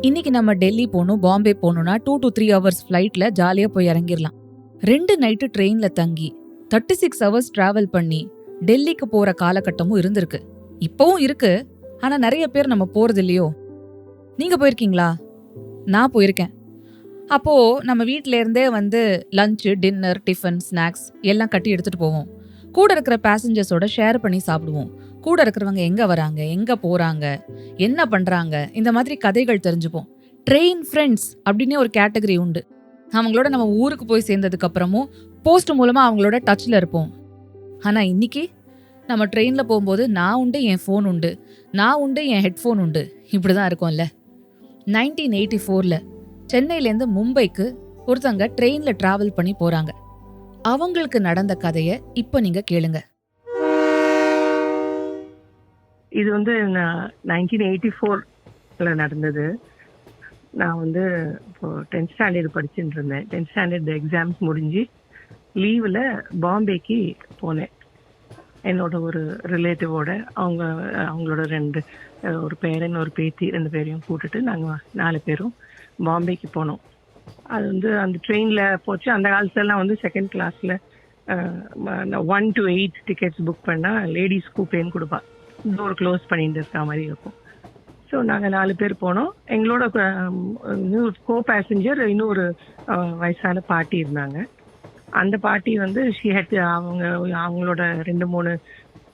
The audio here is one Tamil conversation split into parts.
இன்னைக்கு நம்ம டெல்லி போகணும் பாம்பே போகணும்னா டூ டு த்ரீ ஹவர்ஸ் ஃப்ளைட்டில் ஜாலியாக போய் இறங்கிடலாம். ரெண்டு நைட்டு ட்ரெயினில் தங்கி தேர்ட்டி சிக்ஸ் ஹவர்ஸ் ட்ராவல் பண்ணி டெல்லிக்கு போகிற காலகட்டமும் இருந்திருக்கு. இப்போவும் இருக்கு ஆனால் நிறைய பேர் நம்ம போகிறது இல்லையோ? நீங்கள் போயிருக்கீங்களா? நான் போயிருக்கேன். அப்போது நம்ம வீட்டிலேருந்தே வந்து லஞ்சு டின்னர் டிஃபன் ஸ்நாக்ஸ் எல்லாம் கட்டி எடுத்துகிட்டு போவோம். கூட இருக்கிற பேசஞ்சர்ஸோட ஷேர் பண்ணி சாப்பிடுவோம். கூட இருக்கிறவங்க எங்க வராங்க எங்க போறாங்க என்ன பண்றாங்க இந்த மாதிரி கதைகள் தெரிஞ்சுப்போம். ட்ரெயின் ஃப்ரெண்ட்ஸ் அப்படின்னே ஒரு கேட்டகரி உண்டு. அவங்களோட நம்ம ஊருக்கு போய் சேர்ந்ததுக்கு அப்புறமும் போஸ்ட் மூலமா அவங்களோட டச்சில் இருப்போம். ஆனா இன்னைக்கு நம்ம ட்ரெயினில் போகும்போது நான் உண்டு என் ஃபோன் உண்டு. நான் உண்டு என் ஹெட்ஃபோன் உண்டு. இப்படி தான் இருக்கும்ல. நைன்டீன் எயிட்டி ஃபோரில் சென்னையிலேருந்து மும்பைக்கு ஒருத்தங்க ட்ரெயினில் ட்ராவல் பண்ணி போகிறாங்க அவங்களுக்கு நடந்த கதையை இப்போ நீங்க கேளுங்க. இது வந்து நான் நைன்டீன் எயிட்டி ஃபோர்ல நடந்தது. நான் வந்து இப்போ டென்த் ஸ்டாண்டர்ட் படிச்சுட்டு இருந்தேன் டென்த் ஸ்டாண்டர்ட் எக்ஸாம்ஸ் முடிஞ்சு லீவில் பாம்பேக்கு போனேன். என்னோட ஒரு ரிலேட்டிவோட அவங்க அவங்களோட ரெண்டு ஒரு பேரன் ஒரு பேத்தி ரெண்டு பேரையும் கூட்டுட்டு நாங்கள் நாலு பேரும் பாம்பேக்கு போனோம். அது வந்து அந்த ட்ரெயினில் போச்சு. அந்த காலத்துலலாம் வந்து செகண்ட் கிளாஸில் one to eight tickets book பண்ணால் லேடிஸ் கூப்பேன்னு கொடுப்பா. டோர் க்ளோஸ் பண்ணிட்டு இருக்கா மாதிரி இருக்கும். ஸோ நாங்கள் நாலு பேர் போனோம். எங்களோட இன்னொரு கோ பேசஞ்சர் இன்னொரு வயசான பாட்டி இருந்தாங்க. அந்த பாட்டி வந்து ஷி ஹெட் அவங்க அவங்களோட ரெண்டு மூணு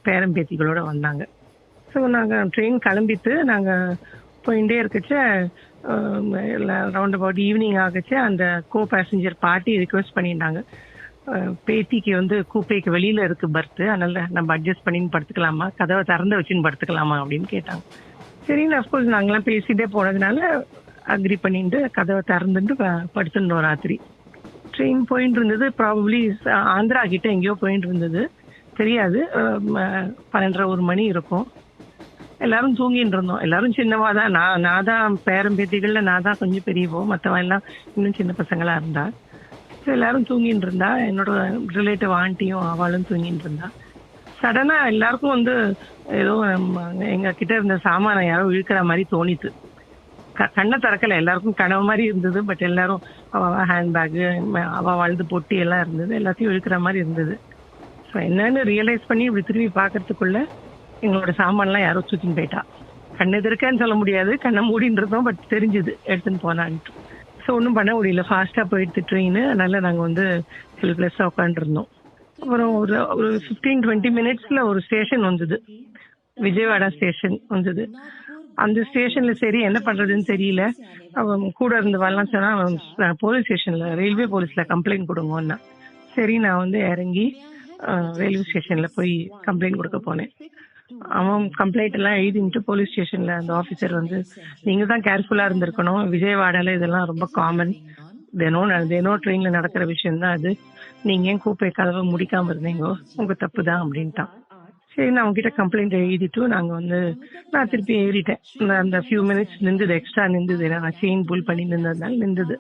பேரன் பேத்திகளோட வந்தாங்க. ஸோ நாங்கள் ட்ரெயின் கிளம்பிட்டு நாங்கள் போயிட்டே இருக்கச்ச. ரவுண்ட் அபவுட் ஈவினிங் ஆகச்ச. அந்த கோ பேசஞ்சர் பாட்டி ரிக்வெஸ்ட் பண்ணியிருந்தாங்க. பேத்திக்கு வந்து கூப்பைக்கு வெளியில இருக்கு பர்த் அதனால நம்ம அட்ஜஸ்ட் பண்ணின்னு படுத்துக்கலாமா? கதவை திறந்து வச்சுன்னு படுத்துக்கலாமா அப்படின்னு கேட்டாங்க. சரின்னு அஃப்கோர்ஸ் நாங்களாம் பேசிட்டே போனதுனால அக்ரி பண்ணிட்டு கதவை திறந்துட்டு ப- ராத்திரி. ட்ரெயின் போயிட்டு இருந்தது. ப்ராபப்ளி ஆந்திரா கிட்ட எங்கேயோ போயிட்டு இருந்தது. தெரியாது. பன்னெண்டரை ஒரு மணி இருக்கும். எல்லாரும் தூங்கிட்டு இருந்தோம். எல்லாரும் சின்னவா தான். நான் நான் தான் பேரம்பேத்திகள்ல நான் தான் கொஞ்சம் பெரியவோ மற்றவன் எல்லாம் இன்னும் சின்ன பசங்களா இருந்தா. ஸோ எல்லாரும் தூங்கிட்டு இருந்தா. என்னோட ரிலேட்டிவ் ஆண்டியும் அவளும் தூங்கிட்டு இருந்தா. சடனா எல்லாருக்கும் வந்து ஏதோ எங்க கிட்ட இருந்த சாமானை யாரோ இழுக்கிற மாதிரி தோணித்து. க- கண்ணை திறக்கல. எல்லாருக்கும் கனவு மாதிரி இருந்தது. பட் எல்லாரும் அவள் ஹேண்ட்பேக்கு அவ வாழ்ந்து பொட்டி எல்லாம் இருந்தது. எல்லாத்தையும் இழுக்கிற மாதிரி இருந்தது. ஸோ என்னன்னு ரியலைஸ் பண்ணி இப்படி திரும்பி பார்க்கறதுக்குள்ள எங்களோட சாமான்லாம் யாரோ தூக்கின்னு போயிட்டா. கண்ணு எதிர்க்கன்னு சொல்ல முடியாது கண்ணை மூடின்னு பட் தெரிஞ்சுது எடுத்துன்னு போனான்ட்டு. ஸோ ஒன்றும் பண்ண முடியல. ஃபாஸ்ட்டாக போயிடுது ட்ரெயின் அதனால நாங்கள் வந்து ஹெல்ப்லெஸ்ஸாக உட்காந்துருந்தோம் அப்புறம் ஒரு ஒரு ஃபிஃப்டீன் டுவெண்ட்டி மினிட்ஸில் ஒரு ஸ்டேஷன் வந்தது. விஜயவாடா ஸ்டேஷன் வந்தது. அந்த ஸ்டேஷன்ல சரி என்ன பண்றதுன்னு தெரியல. அவன் கூட இருந்தவெல்லாம் சொன்னா அவன் போலீஸ் ஸ்டேஷன்ல ரயில்வே போலீஸ்ல கம்ப்ளைண்ட் கொடுங்கன்னா. சரி நான் வந்து இறங்கி ரயில்வே ஸ்டேஷன்ல போய் கம்ப்ளைண்ட் கொடுக்க போனேன். அவன் கம்ப்ளைண்ட் எல்லாம் எழுதிட்டு போலீஸ் ஸ்டேஷன்ல அந்த ஆபீசர் வந்து நீங்க தான் கேர்ஃபுல்லா இருந்திருக்கணும். விஜயவாடால இதெல்லாம் ரொம்ப காமன் தினம் நட- தினம் ட்ரெயின்ல நடக்கிற விஷயம் தான் அது. நீங்க ஏன் கூப்பை கதவை முடிக்காம இருந்தீங்கோ? உங்க தப்பு தான் அப்படின்ட்டான். சரி நான் உங்ககிட்ட கம்ப்ளைண்ட் எழுதிட்டு நாங்க வந்து நான் திருப்பி ஏறிட்டேன். அந்த- அந்த ஃபியூ மினிட்ஸ் நின்றுது எக்ஸ்ட்ரா நின்றுது நான் செயின் புல் பண்ணி நின்றதுனால நின்றுது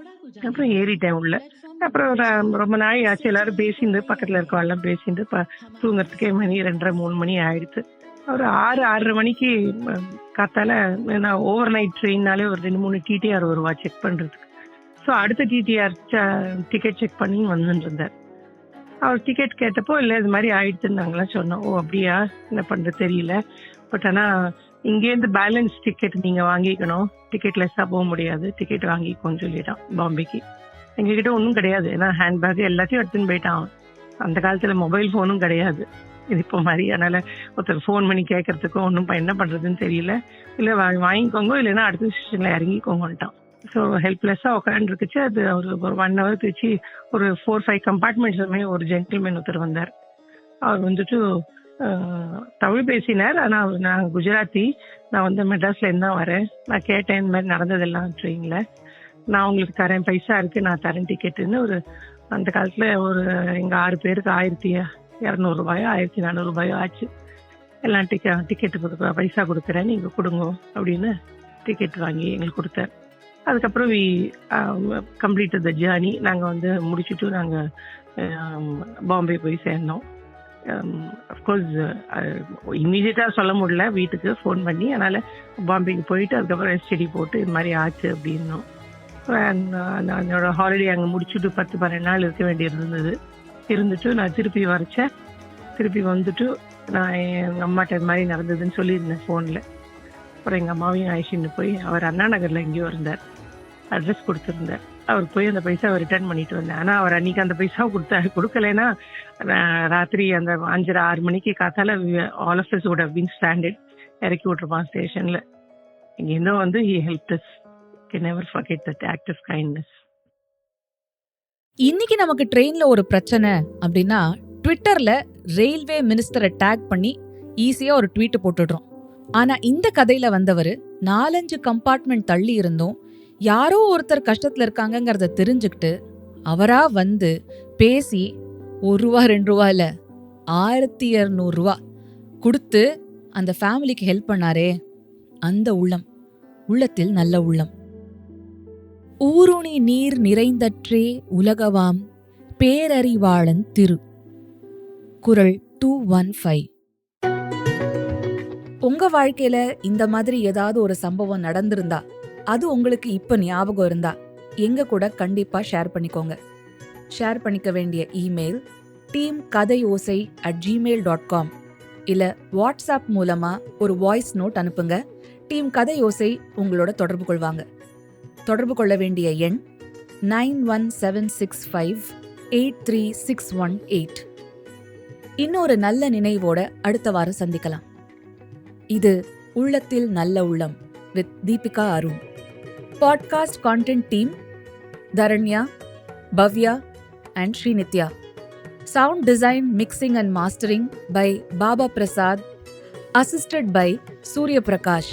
அப்புறம் ஏறிட்டேன் உள்ள. அப்புறம் ரொம்ப நாள் ஆச்சு எல்லாரும் பேசிட்டு பக்கத்துல இருக்கவெல்லாம் எல்லாம் பேசிட்டு தூங்குறதுக்கே மணி ரெண்டரை மூணு மணி ஆயிடுச்சு ஒரு ஆறு ஆறரை மணிக்கு காத்தால நான் ஓவர் நைட் ட்ரெயின்னாலே ஒரு ரெண்டு மூணு டிடிஆர் வருவா செக் பண்றதுக்கு. ஸோ அடுத்த டிடிஆர் டிக்கெட் செக் பண்ணி வந்துட்டு இருந்தார் அவர் டிக்கெட் கேட்டப்போ இல்லை இது மாதிரி ஆயிடுச்சுன்னு நாங்களாம் சொன்னோம். ஓ அப்படியா? என்ன பண்ணுறது தெரியல. பட் ஆனால் இங்கேருந்து பேலன்ஸ் டிக்கெட் நீங்கள் வாங்கிக்கணும். டிக்கெட் லெஸ்ஸாக போக முடியாது. டிக்கெட் வாங்கிக்கோன்னு சொல்லிட்டான் பாம்பேக்கு. எங்ககிட்ட ஒன்றும் கிடையாது. ஏன்னா ஹேண்ட்பேக் எல்லாத்தையும் எடுத்துன்னு போயிட்டான் அந்த காலத்தில் மொபைல் ஃபோனும் கிடையாது. இது இப்போ மாதிரி அதனால ஒருத்தர் ஃபோன் பண்ணி கேட்கறதுக்கும் ஒன்றும் என்ன பண்ணுறதுன்னு தெரியல. இல்லை வாங்கிக்கோங்க இல்லைன்னா அடுத்த ஸ்டேஷனில் இறங்கிக்கோங்கன்ட்டான். ஸோ ஹெல்ப்லெஸ்ஸாக உட்காந்துருக்குச்சு அது ஒரு ஒரு ஒன் ஹவர் கழிச்சு ஒரு ஃபோர் ஃபைவ் கம்பார்ட்மெண்ட்ஸுமே ஒரு ஜென்டில்மேன் ஒருத்தர் வந்தார். அவர் வந்துட்டு தமிழ் பேசினார். ஆனால் அவர் நான் குஜராத்தி. நான் வந்து மெட்ராஸ்ல இருந்து தான் வரேன். நான் கேட்டேன் இந்த மாதிரி நடந்ததெல்லாம் ட்ரெயினில் நான் உங்களுக்கு தரேன் பைசா இருக்கு நான் தரேன் டிக்கெட்டுன்னு ஒரு அந்த காலத்தில் ஒரு எங்கள் ஆறு பேருக்கு ஆயிரத்தி இரநூறுபாயோ ஆயிரத்தி நானூறுபாயோ ஆச்சு. எல்லாம் டிக்கெட் டிக்கெட்டு கொடுக்க பைசா கொடுக்குறேன் நீங்கள் கொடுங்க அப்படின்னு டிக்கெட் வாங்கி எங்களுக்கு கொடுத்தார். அதுக்கப்புறம் வி கம்ப்ளீட் த ஜேர்னி நாங்கள் வந்து முடிச்சுட்டு நாங்கள் பாம்பே போய் சேர்ந்தோம். அஃப்கோர்ஸ் இம்மிடியட்டாக சொல்ல முடியல. வீட்டுக்கு ஃபோன் பண்ணி அதனால் பாம்பேக்கு போயிட்டு அதுக்கப்புறம் எஸ்டிடி போட்டு இது மாதிரி ஆச்சு அப்படின்னோம். நான் என்னோட ஹாலிடே அங்கே முடிச்சுட்டு பத்து பன்னெண்டு நாள் இருக்க வேண்டியிருந்தது. இருந்துட்டு நான் திருப்பி வரைச்சேன். திருப்பி வந்துட்டு நான் எங்கள் அம்மாட்ட இது மாதிரி நடந்ததுன்னு சொல்லியிருந்தேன் ஃபோனில் அப்புறம் எங்கள் அம்மாவையும் அழைச்சின்னு போய் அவர் அண்ணா நகரில் எங்கேயோ இருந்தார். அட்ரஸ் கொடுத்துருந்தார். அவர் போய் அந்த பைசாவை ரிட்டர்ன் பண்ணிட்டு வந்தேன் ஆனால் அவர் அன்னைக்கு அந்த பைசாவை கொடுத்தாரு கொடுக்கலைன்னா ராத்திரி அந்த அஞ்சரை ஆறு மணிக்கு காத்தால all of us would been stranded இறக்கி விட்டுருப்பான் ஸ்டேஷனில் இங்கேருந்தோ வந்து he help us can never forget that act of kindness இன்னைக்கு நமக்கு ட்ரெயின்ல ஒரு பிரச்சனை அப்படின்னா ட்விட்டர்ல ரயில்வே மினிஸ்டரை டேக் பண்ணி ஈஸியா ஒரு ட்வீட் போட்டுடுறோம். ஆனா இந்த கதையில வந்தவர் நாலஞ்சு கம்பார்ட்மெண்ட் தள்ளி இருந்தும் யாரோ ஒருத்தர் கஷ்டத்துல இருக்காங்கங்கிறத தெரிஞ்சுக்கிட்டு அவரா வந்து பேசி ஒரு ரூபா ரெண்டு ரூபா இல்ல ஆயிரத்தி இரநூறு ரூபா கொடுத்து அந்த ஃபேமிலிக்கு ஹெல்ப் பண்ணாரே. அந்த உள்ளம் உள்ளத்தில் நல்ல உள்ளம். ஊருணி நீர் நிறைந்தற்றே உலகவாம் பேரறிவாளன் திரு. குரல் டூ ஒன் ஃபைவ் உங்க வாழ்க்கையில இந்த மாதிரி ஏதாவது ஒரு சம்பவம் நடந்திருந்தா அது உங்களுக்கு இப்ப ஞாபகம் இருந்தா எங்க கூட கண்டிப்பா ஷேர் பண்ணிக்கோங்க. ஷேர் பண்ணிக்க வேண்டிய email team Kadhai Osai at Gmail dot com இல்ல வாட்ஸ்அப் மூலமா ஒரு வாய்ஸ் நோட் அனுப்புங்க. டீம் கதை ஓசை உங்களோட தொடர்பு கொள்வாங்க. தொடர்பு கொள்ள வேண்டிய எண் nine one seven six five eight three six one eight. இன்னொரு நல்ல நினைவோட அடுத்த வாரம் சந்திக்கலாம். இது உள்ளத்தில் நல்ல உள்ளம் with Deepika Arun. Podcast content team Dharanya Bhavya and Srinithya. Sound design mixing and mastering by Baba Prasad assisted by Surya Prakash